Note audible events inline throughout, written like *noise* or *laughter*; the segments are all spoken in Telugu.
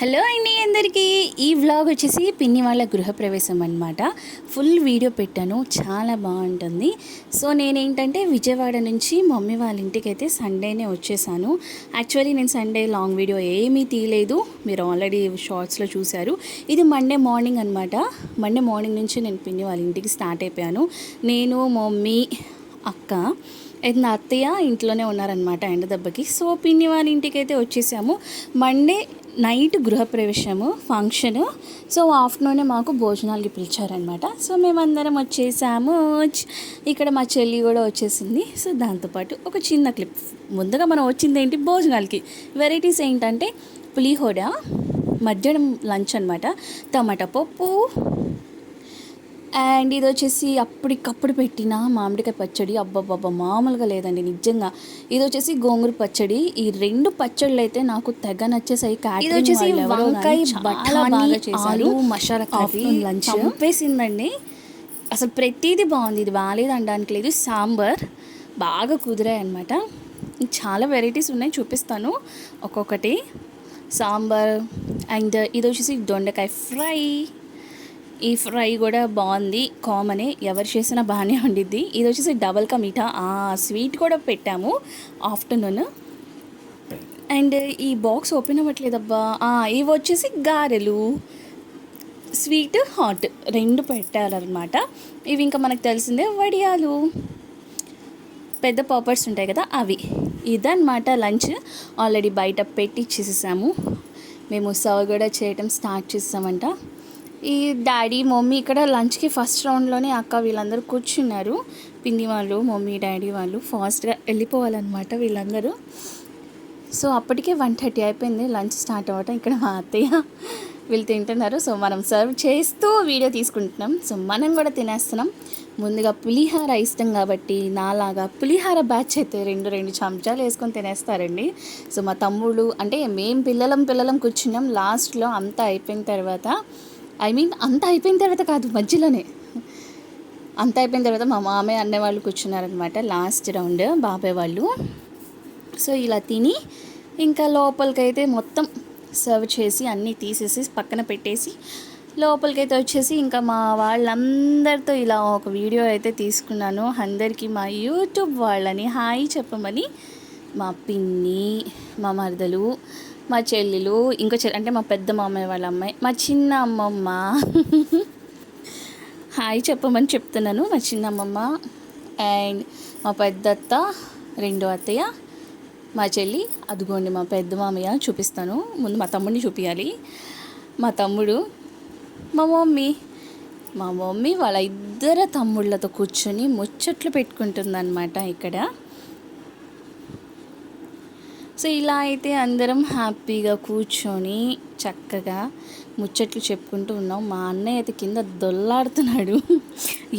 హలో అండి అందరికీ. ఈ వ్లాగ్ వచ్చేసి పిన్ని వాళ్ళ గృహప్రవేశం అనమాట ఫుల్ వీడియో పెట్టాను. చాలా బాగుంటుంది. సో నేనేంటంటే విజయవాడ నుంచి మమ్మీ వాళ్ళ ఇంటికి అయితే సండేనే వచ్చేసాను. యాక్చువల్లీ నేను సండే లాంగ్ వీడియో ఏమీ తీయలేదు. మీరు ఆల్రెడీ షార్ట్స్లో చూశారు. ఇది మండే మార్నింగ్ అనమాట మండే మార్నింగ్ నుంచి నేను పిన్ని వాళ్ళ ఇంటికి స్టార్ట్ అయిపోయాను. నేను మమ్మీ అక్క అయితే నా అత్తయ్య ఇంట్లోనే ఉన్నారనమాట ఎండ దెబ్బకి. సో పిన్ని వాళ్ళ ఇంటికి అయితే వచ్చేసాము. మండే నైట్ గృహప్రవేశము ఫంక్షన్. సో ఆఫ్టర్నూనే మాకు భోజనాలకి పిలిచారనమాట సో మేమందరం వచ్చేసాము. ఇక్కడ మా చెల్లి కూడా వచ్చేసింది. సో దాంతోపాటు ఒక చిన్న క్లిప్. ముందుగా మనం వచ్చింది ఏంటి భోజనాలకి. వెరైటీస్ ఏంటంటే పులిహోర మధ్యాహ్నం లంచ్ అనమాట టమాటా పప్పు అండ్ ఇది వచ్చేసి అప్పటికప్పుడు పెట్టిన మామిడికాయ పచ్చడి. అబ్బబ్బబ్బా మామూలుగా లేదండి నిజంగా. ఇది వచ్చేసి గోంగూర పచ్చడి. ఈ రెండు పచ్చళ్ళు అయితే నాకు తెగ నచ్చేసాయి. ఇది వచ్చేసి వంకాయ బఠానీ చేశారు. Masala curry lunch. చంపేసిందండి. అసలు ప్రతిదీ బాగుంది. ఇది బాగాలేదు అనడానికి లేదు. సాంబార్ బాగా కుదిరాయి అనమాట చాలా వెరైటీస్ ఉన్నాయి చూపిస్తాను. ఒక్కొక్కటి. సాంబార్ అండ్ ఇది వచ్చేసి దొండకాయ ఫ్రై. ఈ ఫ్రై కూడా బాగుంది. కామనే ఎవరు చేసినా బాగానే ఉండిద్ది. ఇది వచ్చేసి డబల్ కా మీఠా. ఆ స్వీట్ కూడా పెట్టాము ఆఫ్టర్నూన్. అండ్ ఈ బాక్స్ ఓపెన్ అవ్వట్లేదబ్బా. ఇవి వచ్చేసి గారెలు స్వీట్ హాట్ రెండు పెట్టారనమాట ఇవి ఇంకా మనకు తెలిసిందే వడియాలు. పెద్ద పాపర్స్ ఉంటాయి కదా అవి. ఇదన్నమాట లంచ్. ఆల్రెడీ బయట పెట్టి ఇచ్చేసేసాము. మేము సర్వ్ కూడా చేయటం స్టార్ట్ చేసామంట ఈ డాడీ మమ్మీ ఇక్కడ లంచ్కి ఫస్ట్ రౌండ్లోనే అక్క వీళ్ళందరూ కూర్చున్నారు. పిన్ని వాళ్ళు మమ్మీ డాడీ వాళ్ళు ఫాస్ట్గా వెళ్ళిపోవాలన్నమాట వీళ్ళందరూ. సో అప్పటికే వన్ థర్టీ అయిపోయింది. లంచ్ స్టార్ట్ అవ్వటం. ఇక్కడ మా అత్తయ్య వీళ్ళు తింటున్నారు. సో మనం సర్వ్ చేస్తూ వీడియో తీసుకుంటున్నాం. సో మనం కూడా తినేస్తున్నాం. ముందుగా పులిహార ఇష్టం కాబట్టి నాలాగా పులిహార బ్యాచ్ అయితే రెండు రెండు చెంచాలు వేసుకొని తినేస్తారండి. సో మా తమ్ముడు అంటే మేం పిల్లలం పిల్లలం కూర్చున్నాం. లాస్ట్లో అంతా అయిపోయిన తర్వాత ఐ మీన్ అంతా అయిపోయిన తర్వాత కాదు మధ్యలోనే. అంతా అయిపోయిన తర్వాత మా మామయ్య అన్నయ్య వాళ్ళు కూర్చున్నారనమాట లాస్ట్ రౌండ్ బాబాయ్ వాళ్ళు. సో ఇలా తిని ఇంకా లోపలికైతే మొత్తం సర్వ్ చేసి అన్నీ తీసేసి పక్కన పెట్టేసి లోపలికైతే వచ్చేసి ఇంకా మా వాళ్ళందరితో ఇలా ఒక వీడియో అయితే తీసుకున్నాను. అందరికీ మా యూట్యూబ్ వాళ్ళని హాయ్ చెప్పమని మా పిన్ని మా మరదలు మా చెల్లెలు ఇంకో చెల్లి అంటే మా పెద్ద మామయ్య వాళ్ళ అమ్మాయి మా చిన్న అమ్మమ్మ. హాయ్ చెప్పమని చెప్తున్నాను. మా చిన్న అమ్మమ్మ అండ్ మా పెద్దత్త రెండో అత్తయ్య మా చెల్లి. అదిగోండి మా పెద్ద మామయ్య చూపిస్తాను. ముందు మా తమ్ముడిని చూపించాలి మా తమ్ముడు మా మమ్మీ. మా మమ్మీ వాళ్ళ ఇద్దరు తమ్ముళ్ళతో కూర్చొని ముచ్చట్లు పెట్టుకుంటుందన్నమాట ఇక్కడ. సో ఇలా అయితే అందరం హ్యాపీగా కూర్చొని చక్కగా ముచ్చట్లు చెప్పుకుంటూ ఉన్నాం. మా అన్నయ్య అయితే కింద దొల్లాడుతున్నాడు.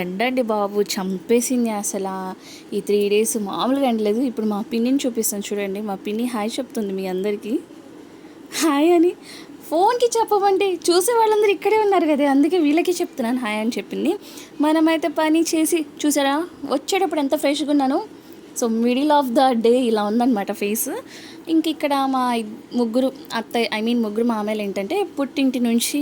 ఎండండి బాబు చంపేసింది అసలు. ఈ త్రీ డేస్ మామూలుగా ఎండలేదు. ఇప్పుడు మా పిన్నిని చూపిస్తాను చూడండి. మా పిన్ని హాయ్ చెప్తుంది మీ అందరికీ. హాయ్ అని ఫోన్కి చెప్పమంటే చూసే వాళ్ళందరూ ఇక్కడే ఉన్నారు కదా. అందుకే వీళ్ళకి చెప్తున్నాను హాయ్ అని చెప్పింది. మనమైతే పని చేసి చూసారా? వచ్చేటప్పుడు ఎంత ఫ్రెష్గా ఉన్నాను? So middle of the day ఇలా ఉందన్నమాట ఫేస్ ఇంక ఇక్కడ మా ముగ్గురు అత్తయ్య ఐ మీన్ ముగ్గురు మామయ్యలు ఏంటంటే పుట్టింటి నుంచి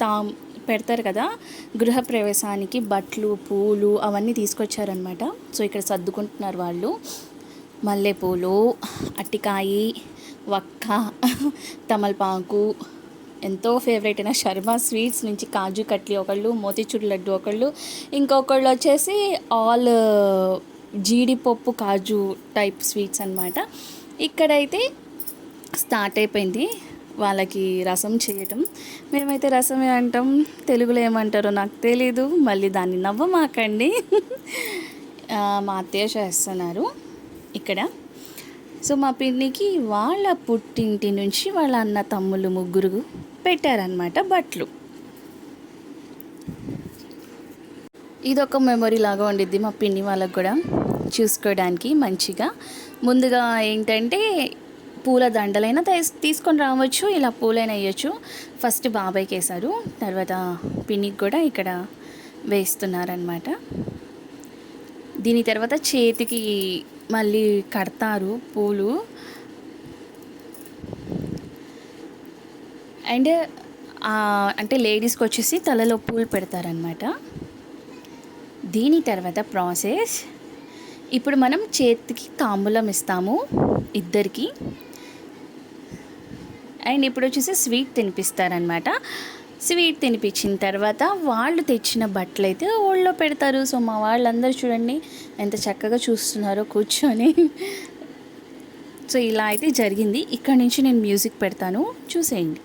తా పెడతారు కదా గృహప్రవేశానికి బట్టలు పూలు అవన్నీ తీసుకొచ్చారనమాట సో ఇక్కడ సర్దుకుంటున్నారు వాళ్ళు. మల్లెపూలు అట్టికాయి వక్క తమలపాకు ఎంతో ఫేవరెట్ అయిన శర్మ స్వీట్స్ నుంచి కాజు కట్లీ ఒకళ్ళు మోతీచూర్ లడ్డు ఒకళ్ళు ఇంకొకళ్ళు వచ్చేసి ఆల్ జీడిపప్పు కాజు టైప్ స్వీట్స్ అన్నమాట. ఇక్కడైతే స్టార్ట్ అయిపోయింది వాళ్ళకి రసం చేయటం. మేమైతే రసమే అంటాం తెలుగులో ఏమంటారో నాకు తెలీదు మళ్ళీ దాన్ని నవ్వమాకండి. మా అత్తయ్య చేస్తున్నారు ఇక్కడ. సో మా పిన్నికి వాళ్ళ పుట్టింటి నుంచి వాళ్ళ అన్న తమ్ముళ్ళు ముగ్గురు పెట్టారనమాట బట్టలు. ఇదొక మెమొరీ లాగా ఉండిద్ది మా పిన్ని వాళ్ళకు కూడా. చూసుకోవడానికి మంచిగా. ముందుగా ఏంటంటే పూల దండలైనా తీసుకొని రావచ్చు ఇలా పూలైనా వేయచ్చు. ఫస్ట్ బాబాయ్కి వేశారు తర్వాత పిన్నికి కూడా ఇక్కడ వేస్తున్నారనమాట దీని తర్వాత చేతికి మళ్ళీ కడతారు పూలు. అండ్ అంటే లేడీస్కి వచ్చేసి తలలో పూలు పెడతారనమాట దీని తర్వాత ప్రాసెస్ ఇప్పుడు మనం చేతికి తాంబూలం ఇస్తాము ఇద్దరికి. అండ్ ఇప్పుడు వచ్చేసి స్వీట్ తినిపిస్తారనమాట స్వీట్ తినిపించిన తర్వాత వాళ్ళు తెచ్చిన బట్టలు అయితే ఓళ్ళో పెడతారు. సో మా వాళ్ళందరూ చూడండి ఎంత చక్కగా చూస్తున్నారో కూర్చొని. సో ఇలా అయితే జరిగింది. ఇక్కడ నుంచి నేను మ్యూజిక్ పెడతాను. చూసేయండి.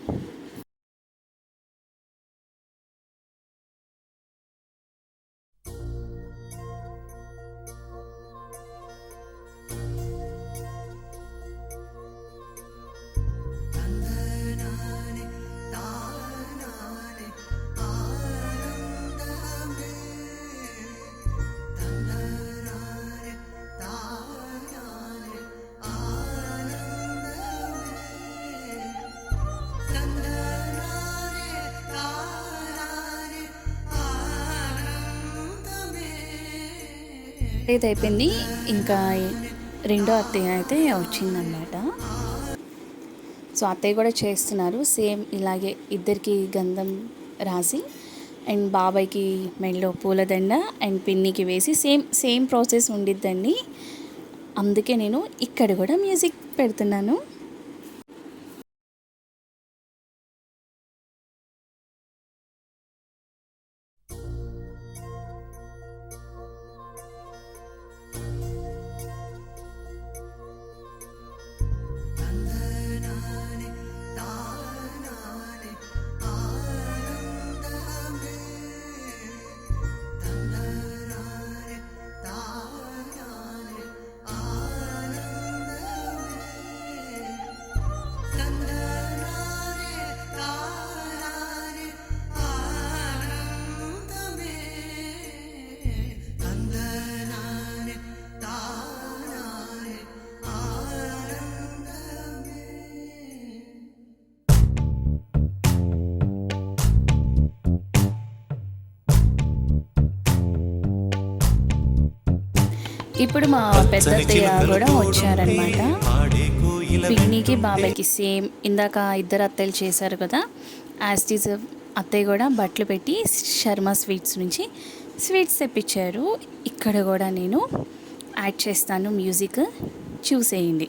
ఇది అయిపోయింది. ఇంకా రెండో అత్తయ్య అయితే వచ్చిందనమాట సో అత్తయ్య కూడా చేస్తున్నారు. సేమ్ ఇలాగే ఇద్దరికి గంధం రాసి అండ్ బాబాయ్కి మెడలో పూలదండ అండ్ పిన్నికి వేసి సేమ్ సేమ్ ప్రాసెస్ ఉండిద్దండి. అందుకే నేను ఇక్కడ కూడా మ్యూజిక్ పెడుతున్నాను. ఇప్పుడు మా పెద్ద అత్తయ్య కూడా వచ్చారనమాట పిన్నికి బాబాయ్కి సేమ్ ఇందాక ఇద్దరు అత్తయ్యలు చేశారు కదా యాస్టీస్ అత్తయ్య కూడా బట్టలు పెట్టి శర్మ స్వీట్స్ నుంచి స్వీట్స్ తెప్పించారు. ఇక్కడ కూడా నేను యాడ్ చేస్తాను మ్యూజిక్. చూసేయండి.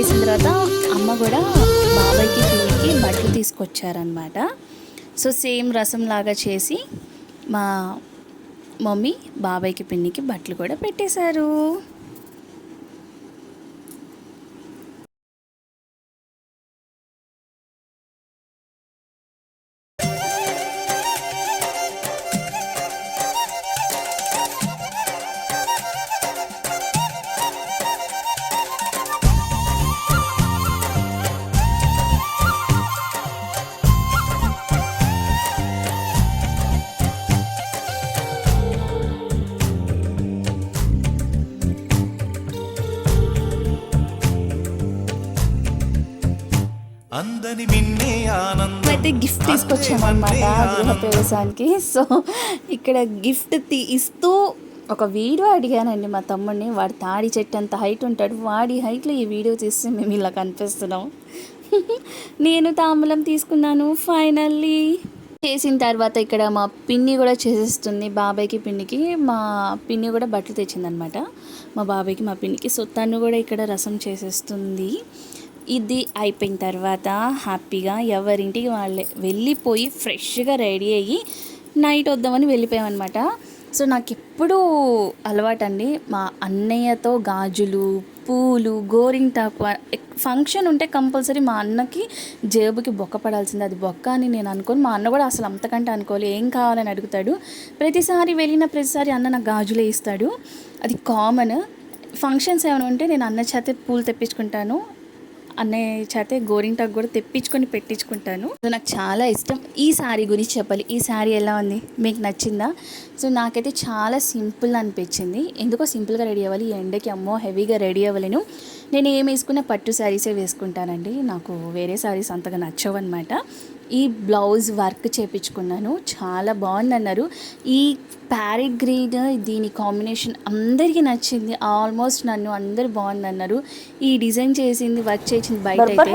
చేసిన తర్వాత అమ్మ కూడా బాబాయ్కి పిన్నికి బట్టలు తీసుకొచ్చారనమాట సో సేమ్ రసం లాగా చేసి మా మమ్మీ బాబాయ్కి పిన్నికి బట్టలు కూడా పెట్టేశారు. అయితే గిఫ్ట్ తీసుకొచ్చామన్నమాట గృహ ప్రవేశానికి. సో ఇక్కడ గిఫ్ట్ తీ ఇస్తూ ఒక వీడియో అడిగానండి మా తమ్ముడిని. వాడు తాడి చెట్టు అంత హైట్ ఉంటాడు వాడి హైట్లో ఈ వీడియో తీస్తే మేము ఇలా కనిపిస్తున్నాం. *laughs* నేను తాంబూలం తీసుకున్నాను ఫైనల్లీ. చేసిన తర్వాత ఇక్కడ మా పిన్ని కూడా చేసేస్తుంది బాబాయ్కి పిన్నికి. మా పిన్ని కూడా బట్టలు తెచ్చిందనమాట మా బాబాయ్కి మా పిన్నికి. సో తను కూడా ఇక్కడ రసం చేసేస్తుంది. ఇది అయిపోయిన తర్వాత హ్యాపీగా ఎవరింటికి వాళ్ళే వెళ్ళిపోయి ఫ్రెష్గా రెడీ అయ్యి నైట్ వద్దామని వెళ్ళిపోయామన్నమాట. సో నాకు ఎప్పుడూ అలవాటండి మా అన్నయ్యతో గాజులు పూలు గోరింటాకు ఫంక్షన్ ఉంటే కంపల్సరీ మా అన్నకి జేబుకి బొక్క పడాల్సింది. అది బొక్క అని నేను అనుకోను. మా అన్న కూడా అసలు అంతకంటే అనుకోవాలి ఏం కావాలని అడుగుతాడు. ప్రతిసారి వెళ్ళిన ప్రతిసారి అన్న నాకు గాజులే ఇస్తాడు. అది కామన్. ఫంక్షన్స్ ఏమైనా ఉంటే నేను అన్న చేతే పూలు తెప్పించుకుంటాను. అన్నయ్య చేతే గోరింటాకు కూడా తెప్పించుకొని పెట్టించుకుంటాను. సో నాకు చాలా ఇష్టం ఈ శారీ గురించి చెప్పాలి. ఈ శారీ ఎలా ఉంది? మీకు నచ్చిందా? సో నాకైతే చాలా సింపుల్ అనిపించింది. ఎందుకో సింపుల్గా రెడీ అవ్వాలి. ఈ ఎండకి అమ్మో హెవీగా రెడీ అవ్వలేను. నేను ఏం వేసుకున్నా పట్టు శారీసే వేసుకుంటానండి. నాకు వేరే శారీస్ అంతగా నచ్చవు అనమాట ఈ బ్లౌజ్ వర్క్ చేపించుకున్నాను. చాలా బాగుందన్నారు. ఈ ప్యారెట్ గ్రీన్ దీని కాంబినేషన్ అందరికీ నచ్చింది. ఆల్మోస్ట్ నన్ను అందరు బాగుందన్నారు. ఈ డిజైన్ చేసింది వర్క్ చేసింది బయట అయితే.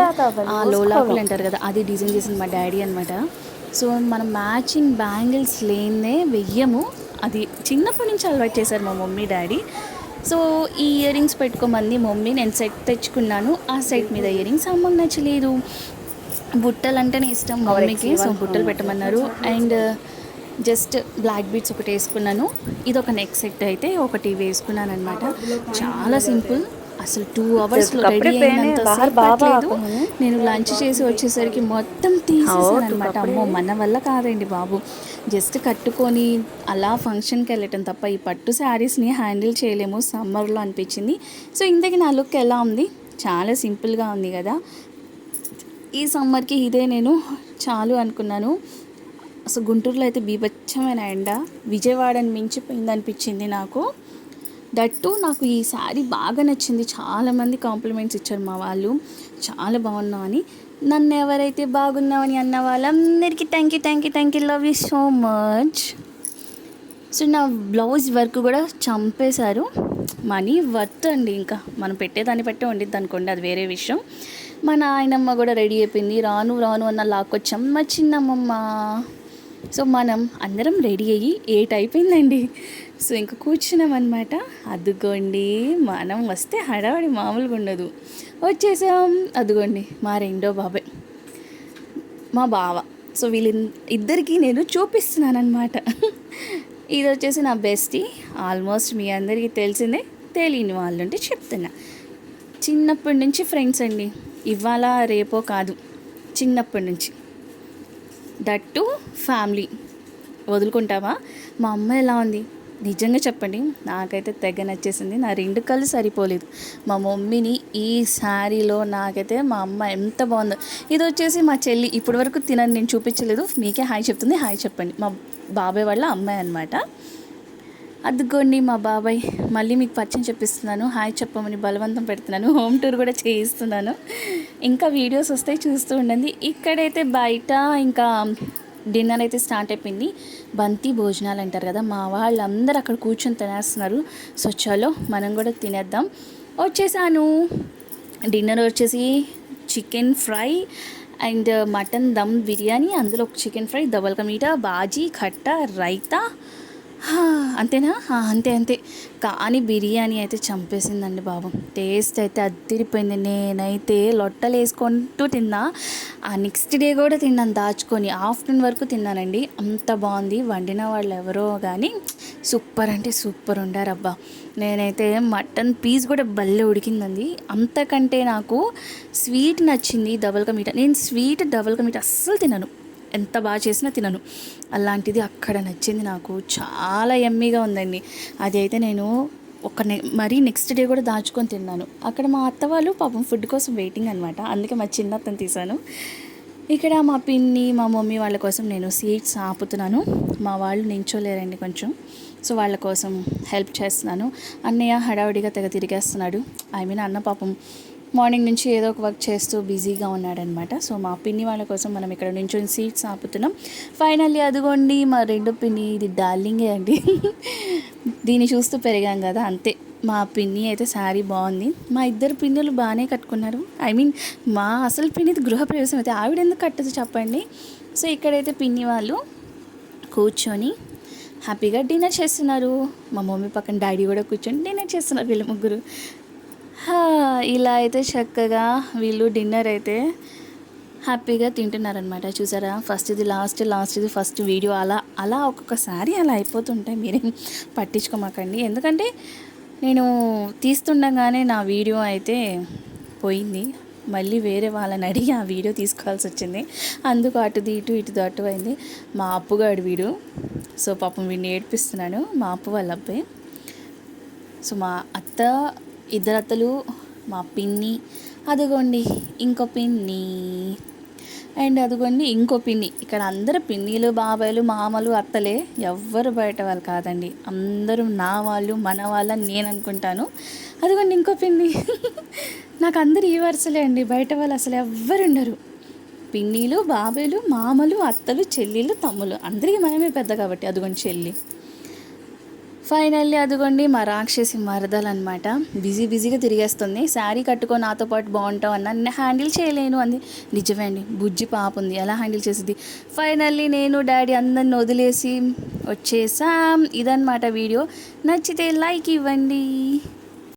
ఆ లోలాకులు అంటారు కదా అది డిజైన్ చేసింది మా డాడీ అనమాట సో మనం మ్యాచింగ్ బ్యాంగిల్స్ లేనే వెయ్యము. అది చిన్నప్పటి నుంచి అలవాటు చేశారు మా మమ్మీ డాడీ. సో ఈ ఇయర్ రింగ్స్ పెట్టుకోమంది మమ్మీ. నేను సెట్ తెచ్చుకున్నాను. ఆ సెట్ మీద ఇయర్ రింగ్స్ అమ్మకి నచ్చలేదు. బుట్టలు అంటేనే ఇష్టం మమ్మీకి. సో బుట్టలు పెట్టమన్నారు. అండ్ జస్ట్ బ్లాక్ బీట్స్ ఒకటి వేసుకున్నాను. ఇది ఒక నెక్ సెట్ అయితే ఒకటి వేసుకున్నాను అనమాట చాలా సింపుల్. అసలు టూ అవర్స్లో రెడీ అయినంత. నేను లంచ్ చేసి వచ్చేసరికి మొత్తం తీసేసాను అనమాట అమ్మో మన వల్ల కాదండి బాబు. జస్ట్ కట్టుకొని అలా ఫంక్షన్కి వెళ్ళటం తప్ప ఈ పట్టు శారీస్ని హ్యాండిల్ చేయలేము. సమ్మర్లో అనిపించింది. సో ఇంతకీ నా లుక్ ఎలా ఉంది? చాలా సింపుల్గా ఉంది కదా. ఈ సమ్మర్కి ఇదే నేను చాలు అనుకున్నాను. అసలు గుంటూరులో అయితే బీభత్సమైన ఎండ విజయవాడని మించిపోయింది అనిపించింది నాకు. దట్టు నాకు ఈ శారీ బాగా నచ్చింది. చాలామంది కాంప్లిమెంట్స్ ఇచ్చారు మా వాళ్ళు. చాలా బాగున్నావు అని నన్ను ఎవరైతే బాగున్నావని అన్న వాళ్ళందరికీ thank you thank you thank you love you so much so నా బ్లౌజ్ వర్క్ కూడా చంపేశారు. మనీ వర్త్ అండి ఇంకా. మనం పెట్టేదాన్ని బట్టే వండిద్ది అనుకోండి అది వేరే విషయం. మా నాయనమ్మ కూడా రెడీ అయిపోయింది. రాను రాను అన్న లాక్కొచ్చాం. మా చిన్నమ్మమ్మ. సో మనం అందరం రెడీ అయ్యి ఏట్ అయిపోయిందండి. సో ఇంకా కూర్చున్నాం అనమాట అదుగోండి మనం వస్తే హడావడి మామూలుగా ఉండదు. వచ్చేసాం. అదుగోండి మా రెండో బాబాయ్ మా బావ. సో వీళ్ళ ఇద్దరికీ నేను చూపిస్తున్నాను అనమాట ఇది వచ్చేసి నా బెస్టీ. ఆల్మోస్ట్ మీ అందరికీ తెలిసిందే. తెలియని వాళ్ళు అంటే చెప్తున్నా. చిన్నప్పటి నుంచి ఫ్రెండ్స్ అండి. ఇవాళ రేపో కాదు. చిన్నప్పటి నుంచి. That family. వదులుకుంటావా? మా అమ్మ ఎలా ఉంది? నిజంగా చెప్పండి. నాకైతే తెగ నచ్చేసింది. నా రెండు కళ్ళు సరిపోలేదు. మా మమ్మీని ఈ శారీలో నాకైతే మా అమ్మ ఎంత బాగుందో. ఇది వచ్చేసి మా చెల్లి ఇప్పటివరకు తినని నేను చూపించలేదు. మీకే హాయ్ చెప్తుంది. హాయ్ చెప్పండి. మా బాబాయ్ వాళ్ళ అమ్మాయి అనమాట అదిగోండి మా బాబాయ్ మళ్ళీ మీకు పరిచయం చెప్పిస్తున్నాను. హాయ్ చెప్పమని బలవంతం పెడుతున్నాను. హోమ్ టూర్ కూడా చేయిస్తున్నాను. ఇంకా వీడియోస్ వస్తాయి చూస్తూ ఉండండి. ఇక్కడైతే బయట ఇంకా డిన్నర్ అయితే స్టార్ట్ అయిపోయింది. బంతి భోజనాలు అంటారు కదా మా వాళ్ళందరూ అక్కడ కూర్చొని తినేస్తున్నారు. సో చలో మనం కూడా తినేద్దాం. వచ్చేసాను. డిన్నర్ వచ్చేసి chicken fry and mutton dum biryani అందులో ఒక చికెన్ ఫ్రై దబల్కా మీట బాజీ ఖట్టా రైతా అంతేనా? అంతే అంతే. కానీ బిర్యానీ అయితే చంపేసిందండి బాబు. టేస్ట్ అయితే అద్దిరిపోయింది. నేనైతే లొట్టలు వేసుకుంటూ తిన్నా. ఆ నెక్స్ట్ డే కూడా తిన్నాను దాచుకొని. ఆఫ్టర్నూన్ వరకు తిన్నానండి. అంత బాగుంది. వండిన వాళ్ళు ఎవరో కానీ సూపర్ అంటే సూపర్ ఉండారబ్బా. నేనైతే మటన్ పీస్ కూడా భలే ఉడికిందండి. అంతకంటే నాకు స్వీట్ నచ్చింది డబల్ కా మీఠా నేను స్వీట్ డబల్ కా మీఠా అస్సలు తినను. ఎంత బాగా చేసినా తినను. అలాంటిది అక్కడ నచ్చింది నాకు. చాలా ఎమ్మీగా ఉందండి. అది అయితే నేను ఒక నె మరీ నెక్స్ట్ డే కూడా దాచుకొని తిన్నాను. అక్కడ మా అత్త వాళ్ళు పాపం ఫుడ్ కోసం వెయిటింగ్ అనమాట అందుకే మా చిన్న అత్తను తీశాను ఇక్కడ మా పిన్ని మా మమ్మీ వాళ్ళ కోసం నేను సీట్స్ ఆపుతున్నాను. మా వాళ్ళు నించోలేరండి కొంచెం. సో వాళ్ళ కోసం హెల్ప్ చేస్తున్నాను. అన్నయ్య హడావుడిగా తెగ తిరిగేస్తున్నాడు. ఐ మీన్ అన్న పాపం మార్నింగ్ నుంచి ఏదో ఒక వర్క్ చేస్తూ బిజీగా ఉన్నాడనమాట. సో మా పిన్ని వాళ్ళ కోసం మనం ఇక్కడ నుంచి సీట్స్ ఆపుతున్నాం. ఫైనల్లీ అదిగోండి మా రెండో పిన్ని ఇది డార్లింగే అండి. దీన్ని చూస్తూ పెరిగాం కదా అంతే. మా పిన్ని అయితే శారీ బాగుంది. మా ఇద్దరు పిన్నులు బాగానే కట్టుకున్నారు. ఐ మీన్ మా అసలు పిన్నిది గృహప్రవేశం అయితే ఆవిడ ఎందుకు కట్టదు చెప్పండి? సో ఇక్కడైతే పిన్ని వాళ్ళు కూర్చొని హ్యాపీగా డిన్నర్ చేస్తున్నారు. మా మమ్మీ పక్కన డాడీ కూడా కూర్చొని డిన్నర్ చేస్తున్నారు వీళ్ళ ముగ్గురు. ఇలా అయితే చక్కగా వీళ్ళు డిన్నర్ అయితే హ్యాపీగా తింటున్నారనమాట చూసారా? ఫస్ట్ ఇది లాస్ట్ లాస్ట్ ఇది ఫస్ట్ వీడియో. అలా అలా ఒక్కొక్కసారి అలా అయిపోతుంటాయి మీరేం పట్టించుకోమాకండి. ఎందుకంటే నేను తీస్తుండగానే నా వీడియో అయితే పోయింది. మళ్ళీ వేరే వాళ్ళని అడిగి ఆ వీడియో తీసుకోవాల్సి వచ్చింది అందుకు అటుది ఇటు ఇటుది అటు అయింది మా అప్పుగాడు వీడు. సో పాపం వీడిని ఏడిపిస్తున్నాను మా అప్పు వాళ్ళ అబ్బాయి సో మా అత్త ఇద్దరు అత్తలు మా పిన్ని అదిగోండి ఇంకో పిన్ని. అండ్ అదిగోండి ఇంకో పిన్ని. ఇక్కడ అందరు పిన్నిలు బాబాయిలు మామలు అత్తలే. ఎవ్వరు బయట వాళ్ళు కాదండి. అందరూ నా వాళ్ళు మన వాళ్ళని నేను అనుకుంటాను. అదిగోండి ఇంకో పిన్ని. *laughs* నాకు అందరు ఈ వరుసలే అండి. బయట వాళ్ళు అసలు ఎవ్వరు ఉండరు. పిన్నిలు బాబాయిలు మామలు అత్తలు చెల్లిలు తమ్ములు అందరికీ మనమే పెద్ద కాబట్టి అదిగోండి చెల్లి. ఫైనల్లీ అదిగోండి మా రాక్షసి మరదలు అనమాట బిజీ బిజీగా తిరిగేస్తుంది. శారీ కట్టుకో నాతో పాటు బాగుంటావు అన్న నేను హ్యాండిల్ చేయలేను అంది. నిజమే అండి బుజ్జి పాప ఉంది. ఎలా హ్యాండిల్ చేసింది? ఫైనల్లీ నేను డాడీ అందరిని వదిలేసి వచ్చేసాం. ఇదన్నమాట వీడియో. నచ్చితే లైక్ ఇవ్వండి.